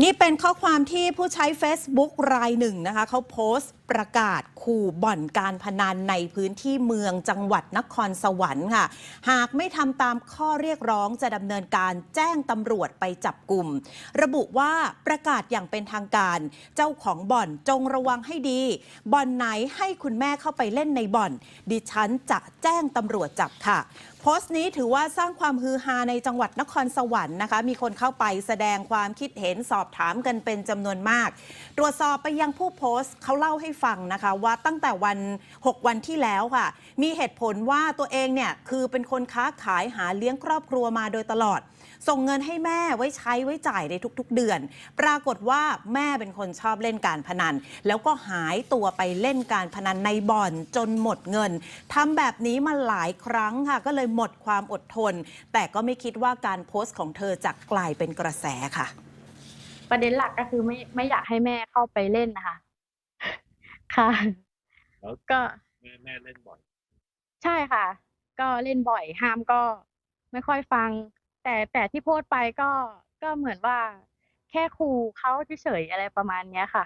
นี่เป็นข้อความที่ผู้ใช้ Facebook รายหนึ่งนะคะเขาโพสต์ประกาศขู่บ่อนการพนันในพื้นที่เมืองจังหวัดนครสวรรค์ค่ะ หากไม่ทำตามข้อเรียกร้องจะดำเนินการแจ้งตำรวจไปจับกลุ่ม ระบุว่าประกาศอย่างเป็นทางการ เจ้าของบ่อนจงระวังให้ดี บ่อนไหนให้คุณแม่เข้าไปเล่นในบ่อน ดิฉันจะแจ้งตำรวจจับค่ะโพสต์นี้ถือว่าสร้างความฮือฮาในจังหวัดนครสวรรค์นะคะ มีคนเข้าไปแสดงความคิดเห็นสอบถามกันเป็นจำนวนมาก ตรวจสอบไปยังผู้โพสต์เขาเล่าให้ฟังนะคะว่าตั้งแต่วัน 6 วันที่แล้วค่ะ มีเหตุผลว่าตัวเองเนี่ยคือเป็นคนค้าขายหาเลี้ยงครอบครัวมาโดยตลอด ส่งเงินให้แม่ไว้ใช้ไว้จ่ายในทุกๆเดือน ปรากฏว่าแม่เป็นคนชอบเล่นการพนัน แล้วก็หายตัวไปเล่นการพนันในบ่อนจนหมดเงินทำแบบนี้มาหลายครั้งค่ะ ก็เลยหมดความอดทน แต่ก็ไม่คิดว่าการโพสต์ของเธอจะกลายเป็นกระแสค่ะประเด็นหลักก็คือไม่ไม่อยากให้แม่เข้าไปเล่นนะคะ ค่ะ แล้วก็แม่แม่เล่นบ่อย ใช่ค่ะ ก็เล่นบ่อยห้ามก็ไม่ค่อยฟัง แต่แต่ที่โพสต์ไปก็ก็เหมือนว่า แค่ขู่เขาเฉยๆอะไรประมาณเนี้ยค่ะ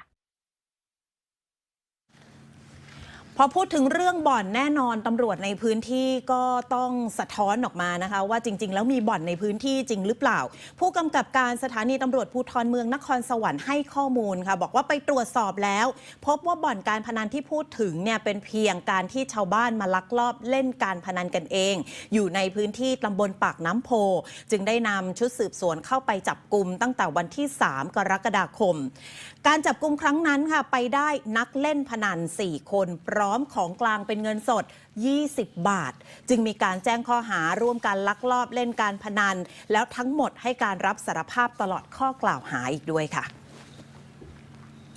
พอพูดถึงเรื่องบ่อนแน่นอนตำรวจในพื้นที่ก็ต้องสะท้อนออกมานะคะ ว่าจริง ๆ แล้วมีบ่อนในพื้นที่จริงหรือเปล่า ผู้กำกับการสถานีตำรวจภูธรเมืองนครสวรรค์ให้ข้อมูลค่ะ บอกว่าไปตรวจสอบแล้ว พบว่าบ่อนการพนันที่พูดถึงเนี่ยเป็นเพียงการที่ชาวบ้านมาลักลอบเล่นการพนันกันเอง อยู่ในพื้นที่ตำบลปากน้ำโพ จึงได้นำชุดสืบสวนเข้าไปจับกลุ่มตั้งแต่วันที่ 3 กรกฎาคม การจับกลุ่มครั้งนั้นค่ะไปได้นักเล่นพนัน 4 คนพร้อร้อมของกลางเป็นเงินสด 20 บาท จึงมีการแจ้งข้อหาร่วมกันลักลอบเล่นการพนัน แล้วทั้งหมดให้การรับสารภาพตลอดข้อกล่าวหาอีกด้วยค่ะ